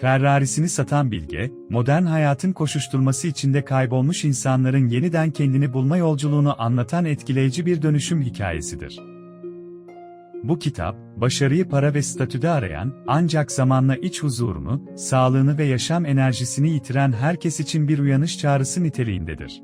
Ferrarisini satan Bilge, modern hayatın koşuşturması içinde kaybolmuş insanların yeniden kendini bulma yolculuğunu anlatan etkileyici bir dönüşüm hikayesidir. Bu kitap, başarıyı para ve statüde arayan, ancak zamanla iç huzurunu, sağlığını ve yaşam enerjisini yitiren herkes için bir uyanış çağrısı niteliğindedir.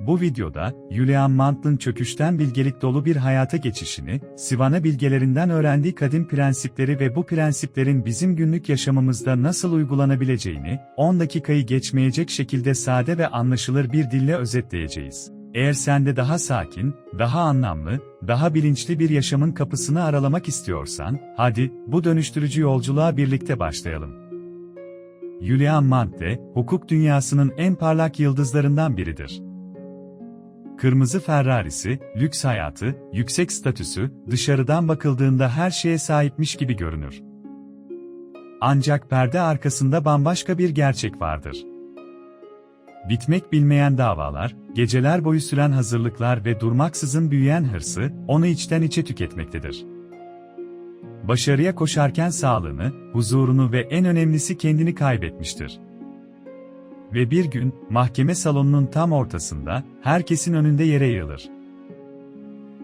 Bu videoda, Julian Mantle'ın çöküşten bilgelik dolu bir hayata geçişini, Sivana bilgelerinden öğrendiği kadim prensipleri ve bu prensiplerin bizim günlük yaşamımızda nasıl uygulanabileceğini, 10 dakikayı geçmeyecek şekilde sade ve anlaşılır bir dille özetleyeceğiz. Eğer sen de daha sakin, daha anlamlı, daha bilinçli bir yaşamın kapısını aralamak istiyorsan, hadi, bu dönüştürücü yolculuğa birlikte başlayalım. Julian Mantle, hukuk dünyasının en parlak yıldızlarından biridir. Kırmızı Ferrari'si, lüks hayatı, yüksek statüsü, dışarıdan bakıldığında her şeye sahipmiş gibi görünür. Ancak perde arkasında bambaşka bir gerçek vardır. Bitmek bilmeyen davalar, geceler boyu süren hazırlıklar ve durmaksızın büyüyen hırsı, onu içten içe tüketmektedir. Başarıya koşarken sağlığını, huzurunu ve en önemlisi kendini kaybetmiştir. Ve bir gün, mahkeme salonunun tam ortasında, herkesin önünde yere yığılır.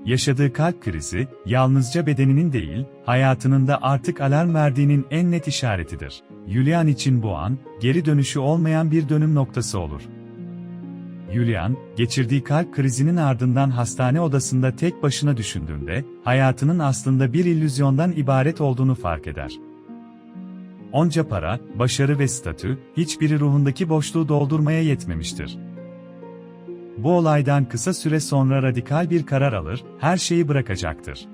Yaşadığı kalp krizi, yalnızca bedeninin değil, hayatının da artık alarm verdiğinin en net işaretidir. Julian için bu an, geri dönüşü olmayan bir dönüm noktası olur. Julian, geçirdiği kalp krizinin ardından hastane odasında tek başına düşündüğünde, hayatının aslında bir illüzyondan ibaret olduğunu fark eder. Onca para, başarı ve statü, hiçbiri ruhundaki boşluğu doldurmaya yetmemiştir. Bu olaydan kısa süre sonra radikal bir karar alır, her şeyi bırakacaktır.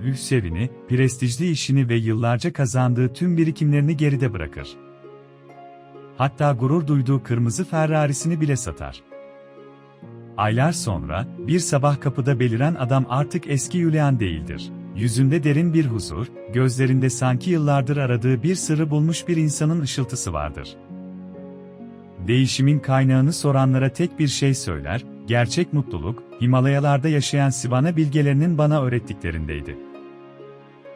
Lüks evini, prestijli işini ve yıllarca kazandığı tüm birikimlerini geride bırakır. Hatta gurur duyduğu kırmızı Ferrari'sini bile satar. Aylar sonra, bir sabah kapıda beliren adam artık eski Julian değildir. Yüzünde derin bir huzur, gözlerinde sanki yıllardır aradığı bir sırrı bulmuş bir insanın ışıltısı vardır. Değişimin kaynağını soranlara tek bir şey söyler, gerçek mutluluk, Himalayalarda yaşayan Sivana bilgelerinin bana öğrettiklerindeydi.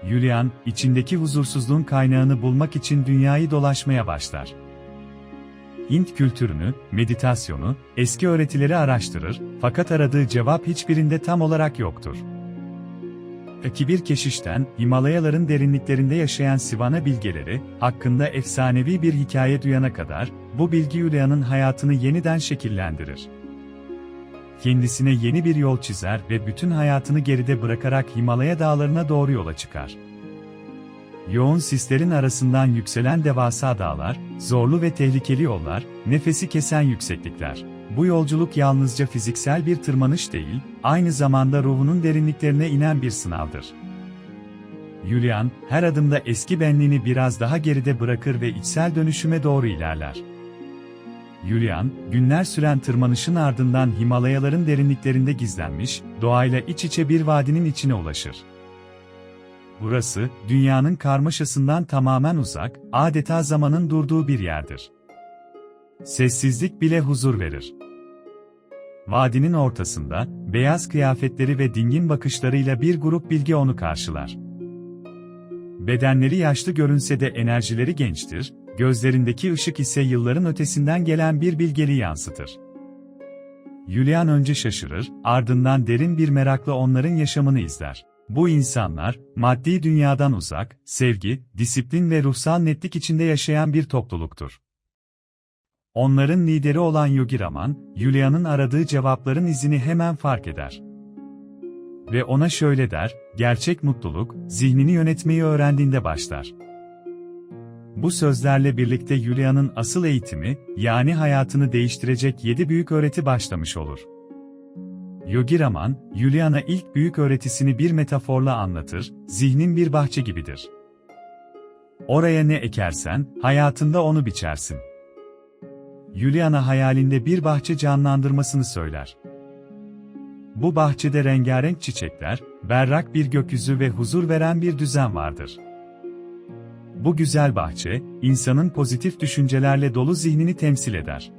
Julian, içindeki huzursuzluğun kaynağını bulmak için dünyayı dolaşmaya başlar. Hint kültürünü, meditasyonu, eski öğretileri araştırır, fakat aradığı cevap hiçbirinde tam olarak yoktur. Peki bir keşişten, Himalayaların derinliklerinde yaşayan Sivana bilgeleri, hakkında efsanevi bir hikaye duyana kadar, bu bilgi Julian'ın hayatını yeniden şekillendirir. Kendisine yeni bir yol çizer ve bütün hayatını geride bırakarak Himalaya dağlarına doğru yola çıkar. Yoğun sislerin arasından yükselen devasa dağlar, zorlu ve tehlikeli yollar, nefesi kesen yükseklikler. Bu yolculuk yalnızca fiziksel bir tırmanış değil, aynı zamanda ruhunun derinliklerine inen bir sınavdır. Julian, her adımda eski benliğini biraz daha geride bırakır ve içsel dönüşüme doğru ilerler. Julian, günler süren tırmanışın ardından Himalayaların derinliklerinde gizlenmiş, doğayla iç içe bir vadinin içine ulaşır. Burası, dünyanın karmaşasından tamamen uzak, adeta zamanın durduğu bir yerdir. Sessizlik bile huzur verir. Vadinin ortasında, beyaz kıyafetleri ve dingin bakışlarıyla bir grup bilgi onu karşılar. Bedenleri yaşlı görünse de enerjileri gençtir, gözlerindeki ışık ise yılların ötesinden gelen bir bilgeliği yansıtır. Julian önce şaşırır, ardından derin bir merakla onların yaşamını izler. Bu insanlar, maddi dünyadan uzak, sevgi, disiplin ve ruhsal netlik içinde yaşayan bir topluluktur. Onların lideri olan Yogi Raman, Julia'nın aradığı cevapların izini hemen fark eder. Ve ona şöyle der, gerçek mutluluk, zihnini yönetmeyi öğrendiğinde başlar. Bu sözlerle birlikte Julia'nın asıl eğitimi, yani hayatını değiştirecek yedi büyük öğreti başlamış olur. Yogi Raman, Juliana ilk büyük öğretisini bir metaforla anlatır, zihnin bir bahçe gibidir. Oraya ne ekersen, hayatında onu biçersin. Juliana hayalinde bir bahçe canlandırmasını söyler. Bu bahçede rengarenk çiçekler, berrak bir gökyüzü ve huzur veren bir düzen vardır. Bu güzel bahçe, insanın pozitif düşüncelerle dolu zihnini temsil eder.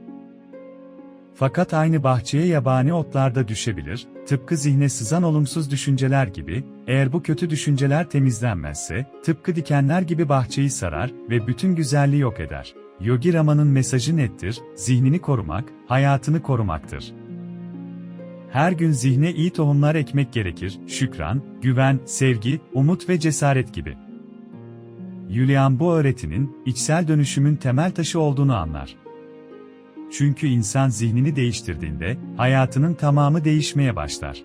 Fakat aynı bahçeye yabani otlar da düşebilir, tıpkı zihne sızan olumsuz düşünceler gibi, eğer bu kötü düşünceler temizlenmezse, tıpkı dikenler gibi bahçeyi sarar ve bütün güzelliği yok eder. Yogi Rama'nın mesajı nettir, zihnini korumak, hayatını korumaktır. Her gün zihne iyi tohumlar ekmek gerekir, şükran, güven, sevgi, umut ve cesaret gibi. Julian bu öğretinin, içsel dönüşümün temel taşı olduğunu anlar. Çünkü insan zihnini değiştirdiğinde, hayatının tamamı değişmeye başlar.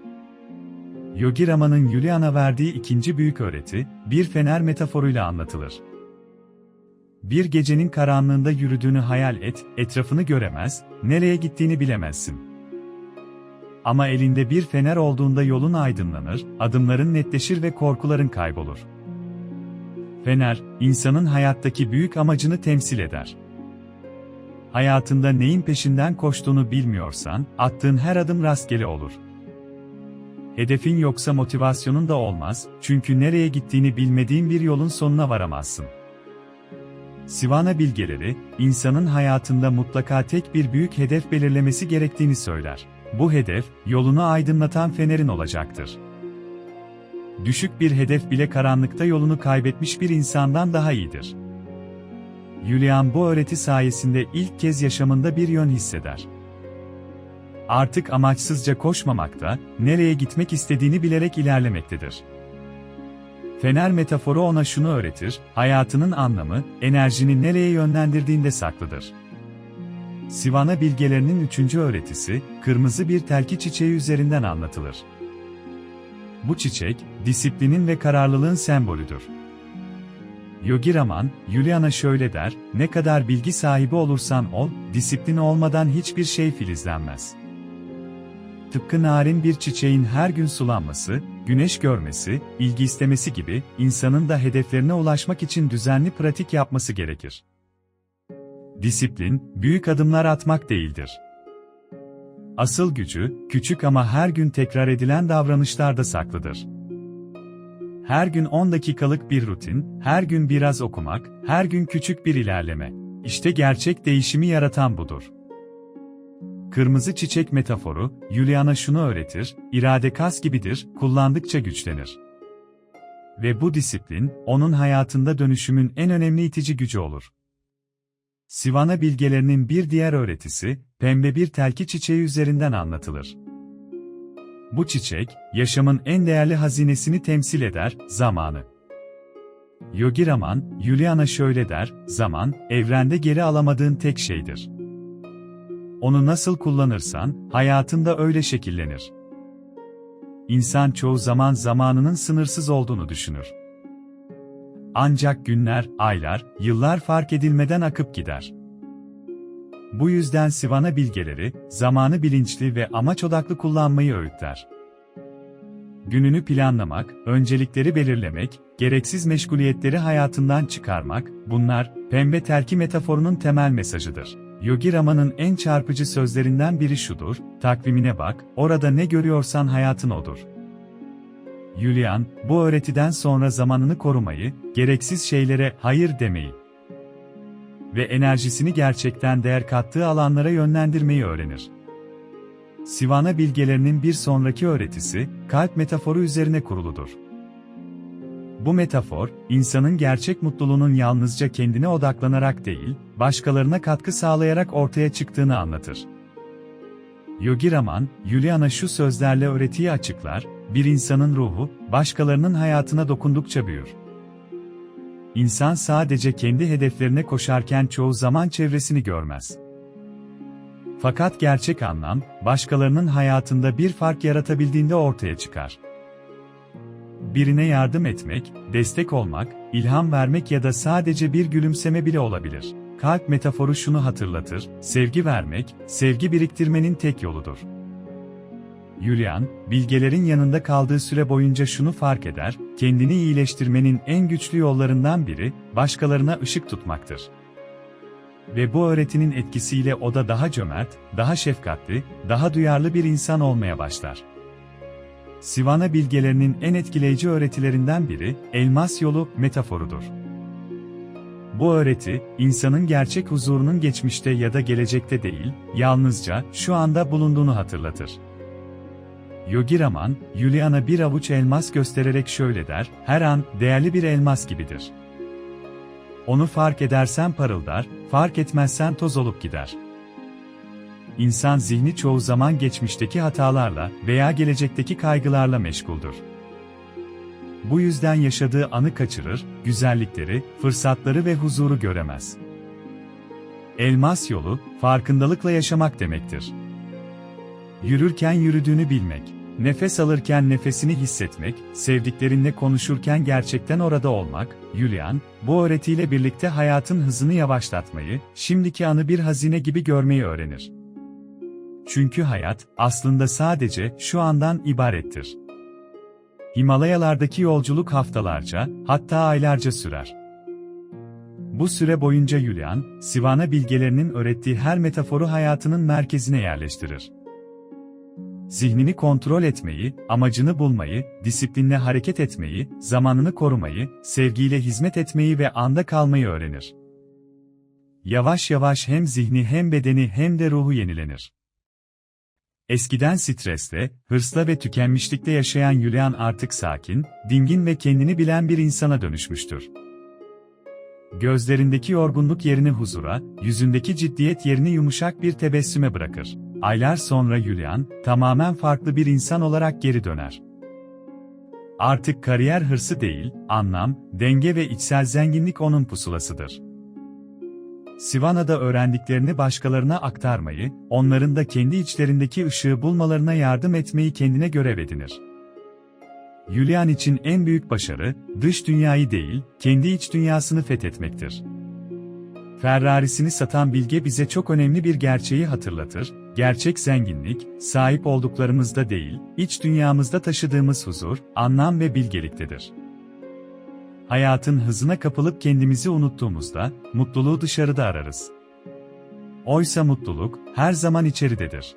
Yogi Rama'nın Julian'a verdiği ikinci büyük öğreti, bir fener metaforuyla anlatılır. Bir gecenin karanlığında yürüdüğünü hayal et, etrafını göremez, nereye gittiğini bilemezsin. Ama elinde bir fener olduğunda yolun aydınlanır, adımların netleşir ve korkuların kaybolur. Fener, insanın hayattaki büyük amacını temsil eder. Hayatında neyin peşinden koştuğunu bilmiyorsan, attığın her adım rastgele olur. Hedefin yoksa motivasyonun da olmaz, çünkü nereye gittiğini bilmediğin bir yolun sonuna varamazsın. Sivana bilgeleri, insanın hayatında mutlaka tek bir büyük hedef belirlemesi gerektiğini söyler. Bu hedef, yolunu aydınlatan fenerin olacaktır. Düşük bir hedef bile karanlıkta yolunu kaybetmiş bir insandan daha iyidir. Julian bu öğreti sayesinde ilk kez yaşamında bir yön hisseder. Artık amaçsızca koşmamakta, nereye gitmek istediğini bilerek ilerlemektedir. Fener metaforu ona şunu öğretir, hayatının anlamı, enerjini nereye yönlendirdiğinde saklıdır. Sivana bilgelerinin üçüncü öğretisi, kırmızı bir telki çiçeği üzerinden anlatılır. Bu çiçek, disiplinin ve kararlılığın sembolüdür. Yogi Raman, Juliana şöyle der, ne kadar bilgi sahibi olursan ol, disiplin olmadan hiçbir şey filizlenmez. Tıpkı narin bir çiçeğin her gün sulanması, güneş görmesi, ilgi istemesi gibi, insanın da hedeflerine ulaşmak için düzenli pratik yapması gerekir. Disiplin, büyük adımlar atmak değildir. Asıl gücü, küçük ama her gün tekrar edilen davranışlarda saklıdır. Her gün 10 dakikalık bir rutin, her gün biraz okumak, her gün küçük bir ilerleme. İşte gerçek değişimi yaratan budur. Kırmızı çiçek metaforu, Juliana şunu öğretir, irade kas gibidir, kullandıkça güçlenir. Ve bu disiplin, onun hayatında dönüşümün en önemli itici gücü olur. Sivana bilgelerinin bir diğer öğretisi, pembe bir telki çiçeği üzerinden anlatılır. Bu çiçek, yaşamın en değerli hazinesini temsil eder, zamanı. Yogi Raman, Juliana şöyle der, zaman, evrende geri alamadığın tek şeydir. Onu nasıl kullanırsan, hayatında öyle şekillenir. İnsan çoğu zaman zamanının sınırsız olduğunu düşünür. Ancak günler, aylar, yıllar fark edilmeden akıp gider. Bu yüzden Sivana bilgeleri, zamanı bilinçli ve amaç odaklı kullanmayı öğütler. Gününü planlamak, öncelikleri belirlemek, gereksiz meşguliyetleri hayatından çıkarmak, bunlar, pembe telki metaforunun temel mesajıdır. Yogi Rama'nın en çarpıcı sözlerinden biri şudur, takvimine bak, orada ne görüyorsan hayatın odur. Julian, bu öğretiden sonra zamanını korumayı, gereksiz şeylere hayır demeyi ve enerjisini gerçekten değer kattığı alanlara yönlendirmeyi öğrenir. Sivana bilgelerinin bir sonraki öğretisi, kalp metaforu üzerine kuruludur. Bu metafor, insanın gerçek mutluluğunun yalnızca kendine odaklanarak değil, başkalarına katkı sağlayarak ortaya çıktığını anlatır. Yogi Raman, Juliana şu sözlerle öğretiyi açıklar, bir insanın ruhu, başkalarının hayatına dokundukça büyür. İnsan sadece kendi hedeflerine koşarken çoğu zaman çevresini görmez. Fakat gerçek anlam, başkalarının hayatında bir fark yaratabildiğinde ortaya çıkar. Birine yardım etmek, destek olmak, ilham vermek ya da sadece bir gülümseme bile olabilir. Kalp metaforu şunu hatırlatır, sevgi vermek, sevgi biriktirmenin tek yoludur. Julian, bilgelerin yanında kaldığı süre boyunca şunu fark eder, kendini iyileştirmenin en güçlü yollarından biri, başkalarına ışık tutmaktır. Ve bu öğretinin etkisiyle o da daha cömert, daha şefkatli, daha duyarlı bir insan olmaya başlar. Sivana bilgelerinin en etkileyici öğretilerinden biri, elmas yolu metaforudur. bu öğreti, insanın gerçek huzurunun geçmişte ya da gelecekte değil, yalnızca şu anda bulunduğunu hatırlatır. Yogi Raman, Juliana bir avuç elmas göstererek şöyle der, her an, değerli bir elmas gibidir. Onu fark edersen parıldar, fark etmezsen toz olup gider. İnsan zihni çoğu zaman geçmişteki hatalarla veya gelecekteki kaygılarla meşguldür. Bu yüzden yaşadığı anı kaçırır, güzellikleri, fırsatları ve huzuru göremez. Elmas yolu, farkındalıkla yaşamak demektir. Yürürken yürüdüğünü bilmek, nefes alırken nefesini hissetmek, sevdiklerinle konuşurken gerçekten orada olmak, Julian, bu öğretiyle birlikte hayatın hızını yavaşlatmayı, şimdiki anı bir hazine gibi görmeyi öğrenir. Çünkü hayat, aslında sadece şu andan ibarettir. Himalayalardaki yolculuk haftalarca, hatta aylarca sürer. Bu süre boyunca Julian, Sivana bilgelerinin öğrettiği her metaforu hayatının merkezine yerleştirir. Zihnini kontrol etmeyi, amacını bulmayı, disiplinle hareket etmeyi, zamanını korumayı, sevgiyle hizmet etmeyi ve anda kalmayı öğrenir. Yavaş yavaş hem zihni hem bedeni hem de ruhu yenilenir. Eskiden stresle, hırsla ve tükenmişlikle yaşayan Julian artık sakin, dingin ve kendini bilen bir insana dönüşmüştür. Gözlerindeki yorgunluk yerini huzura, yüzündeki ciddiyet yerini yumuşak bir tebessüme bırakır. Aylar sonra Julian, tamamen farklı bir insan olarak geri döner. Artık kariyer hırsı değil, anlam, denge ve içsel zenginlik onun pusulasıdır. Sivana'da öğrendiklerini başkalarına aktarmayı, onların da kendi içlerindeki ışığı bulmalarına yardım etmeyi kendine görev edinir. Julian için en büyük başarı, dış dünyayı değil, kendi iç dünyasını fethetmektir. Ferrari'sini satan bilge bize çok önemli bir gerçeği hatırlatır, gerçek zenginlik, sahip olduklarımızda değil, iç dünyamızda taşıdığımız huzur, anlam ve bilgeliktedir. Hayatın hızına kapılıp kendimizi unuttuğumuzda, mutluluğu dışarıda ararız. Oysa mutluluk, her zaman içeridedir.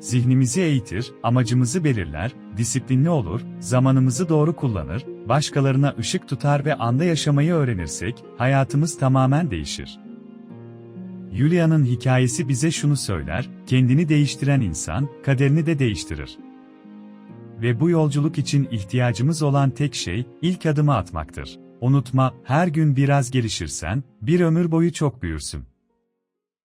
Zihnimizi eğitir, amacımızı belirler, disiplinli olur, zamanımızı doğru kullanır, başkalarına ışık tutar ve anda yaşamayı öğrenirsek, hayatımız tamamen değişir. Julia'nın hikayesi bize şunu söyler, kendini değiştiren insan, kaderini de değiştirir. Ve bu yolculuk için ihtiyacımız olan tek şey, ilk adımı atmaktır. Unutma, her gün biraz gelişirsen, bir ömür boyu çok büyürsün.